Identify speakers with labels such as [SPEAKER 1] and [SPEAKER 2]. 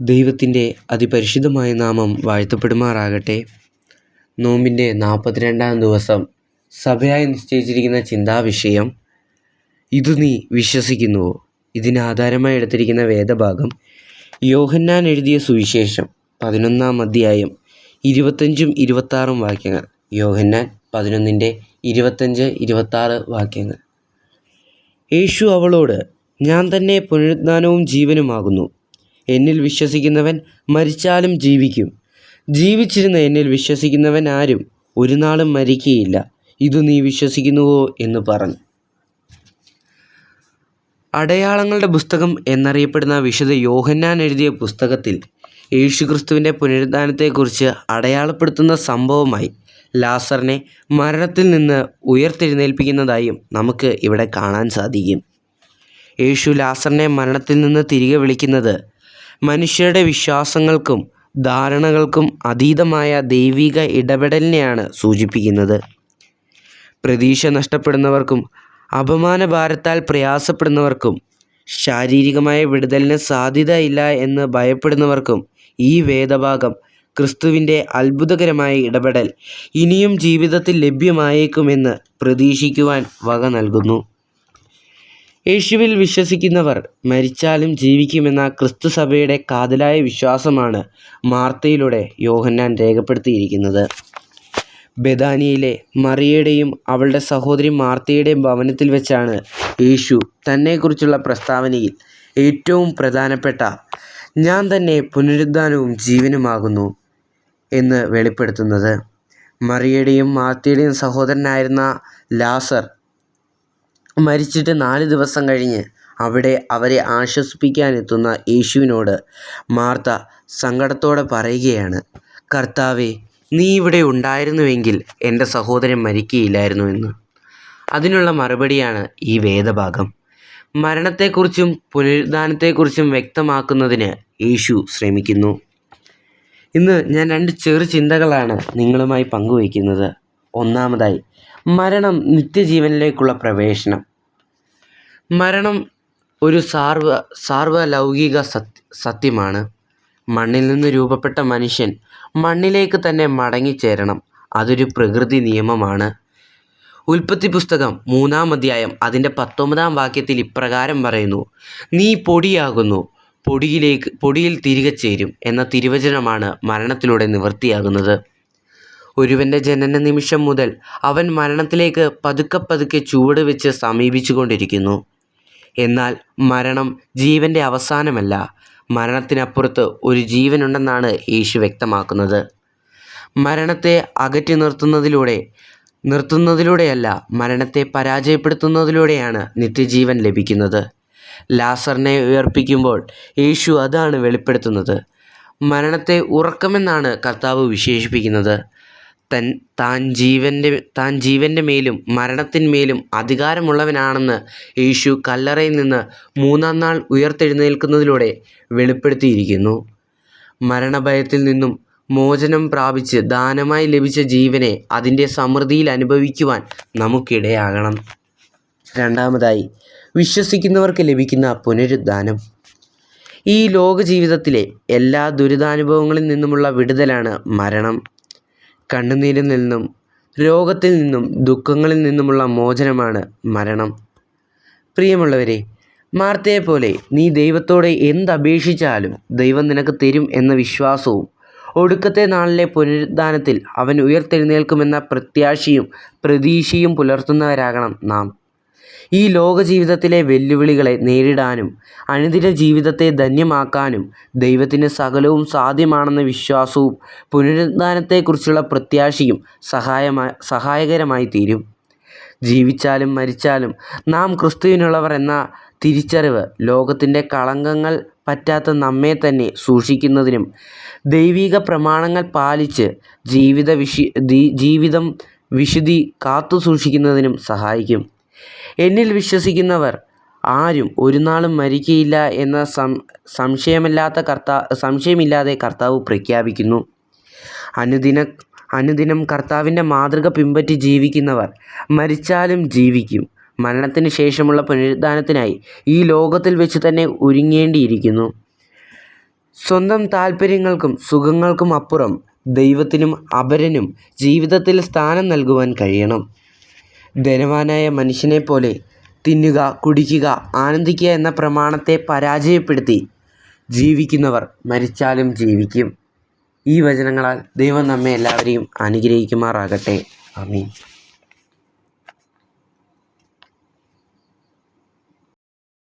[SPEAKER 1] ദൈവത്തിന്റെ അതിപരിശുദ്ധമായ നാമം വാഴ്ത്തപ്പെടുമാറാകട്ടെ. നോമ്പിന്റെ നാൽപ്പത്തിരണ്ടാം ദിവസം സഭയായി നിശ്ചയിച്ചിരിക്കുന്ന ചിന്താവിഷയം ഇത് നീ വിശ്വസിക്കുന്നുവോ? ഇതിനാധാരമായി എടുത്തിരിക്കുന്ന വേദഭാഗം യോഹന്നാൻ എഴുതിയ സുവിശേഷം പതിനൊന്നാം അധ്യായം ഇരുപത്തഞ്ചും ഇരുപത്താറും വാക്യങ്ങൾ. യോഹന്നാൻ പതിനൊന്നിന്റെ ഇരുപത്തഞ്ച് ഇരുപത്താറ് വാക്യങ്ങൾ. യേശു അവളോട് ഞാൻ തന്നെ പുനരുദ്ധാനവും ജീവനുമാകുന്നു. എന്നിൽ വിശ്വസിക്കുന്നവൻ മരിച്ചാലും ജീവിക്കും. ജീവിച്ചിരുന്ന എന്നിൽ വിശ്വസിക്കുന്നവൻ ആരും ഒരു നാളും മരിക്കുകയില്ല ഇത് നീ വിശ്വസിക്കുന്നുവോ എന്ന് പറഞ്ഞു. അടയാളങ്ങളുടെ പുസ്തകം എന്നറിയപ്പെടുന്ന വിശുദ്ധ യോഹന്നാൻ എഴുതിയ പുസ്തകത്തിൽ യേശുക്രിസ്തുവിന്റെ പുനരുദ്ധാനത്തെക്കുറിച്ച് അടയാളപ്പെടുത്തുന്ന സംഭവമായി ലാസറിനെ മരണത്തിൽ നിന്ന് ഉയർത്തെഴുന്നേൽപ്പിക്കുന്നതായും നമുക്ക് ഇവിടെ കാണാൻ സാധിക്കും. യേശു ലാസറിനെ മരണത്തിൽ നിന്ന് തിരികെ വിളിക്കുന്നത് മനുഷ്യരുടെ വിശ്വാസങ്ങൾക്കും ധാരണകൾക്കും അതീതമായ ദൈവിക ഇടപെടലിനെയാണ് സൂചിപ്പിക്കുന്നത്. പ്രതീക്ഷ നഷ്ടപ്പെടുന്നവർക്കും അപമാനഭാരത്താൽ പ്രയാസപ്പെടുന്നവർക്കും ശാരീരികമായ വിടുതലിന് സാധ്യതയില്ല എന്ന് ഭയപ്പെടുന്നവർക്കും ഈ വേദഭാഗം ക്രിസ്തുവിന്റെ അത്ഭുതകരമായ ഇടപെടൽ ഇനിയും ജീവിതത്തിൽ ലഭ്യമായേക്കുമെന്ന് പ്രതീക്ഷിക്കുവാൻ വക നൽകുന്നു. യേശുവിൽ വിശ്വസിക്കുന്നവർ മരിച്ചാലും ജീവിക്കുമെന്ന ക്രിസ്തു സഭയുടെ കാതലായ വിശ്വാസമാണ് മാർത്തയിലൂടെ യോഹന്നാൻ രേഖപ്പെടുത്തിയിരിക്കുന്നത്. ബദാനിയിലെ മറിയയുടെയും അവളുടെ സഹോദരി മാർത്തയുടെയും ഭവനത്തിൽ വെച്ചാണ് യേശു തന്നെക്കുറിച്ചുള്ള പ്രസ്താവനയിൽ ഏറ്റവും പ്രധാനപ്പെട്ട ഞാൻ തന്നെ പുനരുദ്ധാനവും ജീവനുമാകുന്നു എന്ന് വെളിപ്പെടുത്തുന്നത്. മറിയയുടെയും മാർത്തയുടെയും സഹോദരനായിരുന്ന ലാസർ മരിച്ചിട്ട് നാല് ദിവസം കഴിഞ്ഞ് അവിടെ അവരെ ആശ്വസിപ്പിക്കാനെത്തുന്ന യേശുവിനോട് മാർത്ത സങ്കടത്തോടെ പറയുകയാണ് കർത്താവെ നീ ഇവിടെ ഉണ്ടായിരുന്നുവെങ്കിൽ എന്റെ സഹോദരൻ മരിക്കുകയില്ലായിരുന്നു എന്ന്. അതിനുള്ള മറുപടിയാണ് ഈ വേദഭാഗം. മരണത്തെക്കുറിച്ചും പുനരുദ്ധാനത്തെക്കുറിച്ചും വ്യക്തമാക്കുന്നതിന് യേശു ശ്രമിക്കുന്നു. ഇന്ന് ഞാൻ രണ്ട് ചെറു ചിന്തകളാണ് നിങ്ങളുമായി പങ്കുവയ്ക്കുന്നത്. ഒന്നാമതായി മരണം നിത്യജീവനിലേക്കുള്ള പ്രവേശനം. മരണം ഒരു സാർവ സാർവലൗകിക സത്യ സത്യമാണ്. മണ്ണിൽ നിന്ന് രൂപപ്പെട്ട മനുഷ്യൻ മണ്ണിലേക്ക് തന്നെ മടങ്ങിച്ചേരണം. അതൊരു പ്രകൃതി നിയമമാണ്. ഉൽപ്പത്തി പുസ്തകം മൂന്നാം അധ്യായം അതിന്റെ പത്തൊമ്പതാം വാക്യത്തിൽ ഇപ്രകാരം പറയുന്നു. നീ പൊടിയാകുന്നു പൊടിയിലേക്ക് പൊടിയിൽ തിരികെ ചേരും എന്ന തിരുവചനമാണ് മരണത്തിലൂടെ നിവൃത്തിയാകുന്നത്. ഒരുവന്റെ ജനന നിമിഷം മുതൽ അവൻ മരണത്തിലേക്ക് പതുക്കെ പതുക്കെ ചുവട് വെച്ച് സമീപിച്ചു കൊണ്ടിരിക്കുന്നു എന്നാൽ മരണം ജീവന്റെ അവസാനമല്ല. മരണത്തിനപ്പുറത്ത് ഒരു ജീവനുണ്ടെന്നാണ് യേശു വ്യക്തമാക്കുന്നത്. മരണത്തെ അകറ്റി നിർത്തുന്നതിലൂടെ നിർത്തുന്നതിലൂടെയല്ല മരണത്തെ പരാജയപ്പെടുത്തുന്നതിലൂടെയാണ് നിത്യജീവൻ ലഭിക്കുന്നത്. ലാസറിനെ ഉയർപ്പിക്കുമ്പോൾ യേശു അതാണ് വെളിപ്പെടുത്തുന്നത്. മരണത്തെ ഉറക്കമെന്നാണ് കർത്താവ് വിശേഷിപ്പിക്കുന്നത്. തൻ താൻ ജീവന്റെ താൻ ജീവന്റെ മേലും മരണത്തിന്മേലും അധികാരമുള്ളവനാണെന്ന് യേശു കല്ലറയിൽ നിന്ന് മൂന്നാം നാൾ ഉയർത്തെഴുന്നേൽക്കുന്നതിലൂടെ വെളിപ്പെടുത്തിയിരിക്കുന്നു. മരണഭയത്തിൽ നിന്നും മോചനം പ്രാപിച്ച് ദാനമായി ലഭിച്ച ജീവനെ അതിന്റെ സമൃദ്ധിയിൽ അനുഭവിക്കുവാൻ നമുക്കിടയാകണം. രണ്ടാമതായി വിശ്വസിക്കുന്നവർക്ക് ലഭിക്കുന്ന പുനരുദ്ധാനം. ഈ ലോക ജീവിതത്തിലെ എല്ലാ ദുരിതാനുഭവങ്ങളിൽ നിന്നുമുള്ള വിടുതലാണ് മരണം. കണ്ണുനീരിൽ നിന്നും രോഗത്തിൽ നിന്നും ദുഃഖങ്ങളിൽ നിന്നുമുള്ള മോചനമാണ് മരണം. പ്രിയമുള്ളവരെ മാർത്തയെപ്പോലെ നീ ദൈവത്തോടെ എന്തപേക്ഷിച്ചാലും ദൈവം നിനക്ക് തരും എന്ന വിശ്വാസവും ഒടുക്കത്തെ നാളിലെ പുനരുദ്ധാനത്തിൽ അവൻ ഉയർത്തെഴുന്നേൽക്കുമെന്ന പ്രത്യാശയും പ്രതീക്ഷയും പുലർത്തുന്നവരാകണം നാം. ഈ ലോക ജീവിതത്തിലെ വെല്ലുവിളികളെ നേരിടാനും അനുദിന ജീവിതത്തെ ധന്യമാക്കാനും ദൈവത്തിന് സകലവും സാധ്യമാണെന്ന വിശ്വാസവും പുനരുദ്ധാനത്തെക്കുറിച്ചുള്ള പ്രത്യാശയും സഹായമായി സഹായകരമായി തീരും ജീവിച്ചാലും മരിച്ചാലും നാം ക്രിസ്തുവിനുള്ളവർ എന്ന തിരിച്ചറിവ് ലോകത്തിന്റെ കളങ്കങ്ങൾ പറ്റാത്ത നമ്മെ തന്നെ സൂക്ഷിക്കുന്നതിനും ദൈവിക പ്രമാണങ്ങൾ പാലിച്ച് ജീവിത വിശി ജീവിതം വിശുദ്ധി കാത്തു സൂക്ഷിക്കുന്നതിനും സഹായിക്കും. എന്നിൽ വിശ്വസിക്കുന്നവർ ആരും ഒരു നാളും മരിക്കയില്ല എന്ന സം സംശയമില്ലാത്ത കർത്താ സംശയമില്ലാതെ കർത്താവ് പ്രഖ്യാപിക്കുന്നു. അനുദിന അനുദിനം കർത്താവിന്റെ മാതൃക പിൻപറ്റി ജീവിക്കുന്നവർ മരിച്ചാലും ജീവിക്കും. മരണത്തിന് ശേഷമുള്ള പുനരുദ്ധാനത്തിനായി ഈ ലോകത്തിൽ വെച്ച് തന്നെ ഒരുങ്ങേണ്ടിയിരിക്കുന്നു. സ്വന്തം താല്പര്യങ്ങൾക്കും സുഖങ്ങൾക്കും അപ്പുറം ദൈവത്തിനും അപരനും ജീവിതത്തിൽ സ്ഥാനം നൽകുവാൻ കഴിയണം. ധനവാനായ മനുഷ്യനെപ്പോലെ തിന്നുക കുടിക്കുക ആനന്ദിക്കുക എന്ന പ്രമാണത്തെ പരാജയപ്പെടുത്തി ജീവിക്കുന്നവർ മരിച്ചാലും ജീവിക്കും. ഈ വചനങ്ങളാൽ ദൈവം നമ്മെ എല്ലാവരെയും അനുഗ്രഹിക്കുമാറാകട്ടെ. ആമീൻ.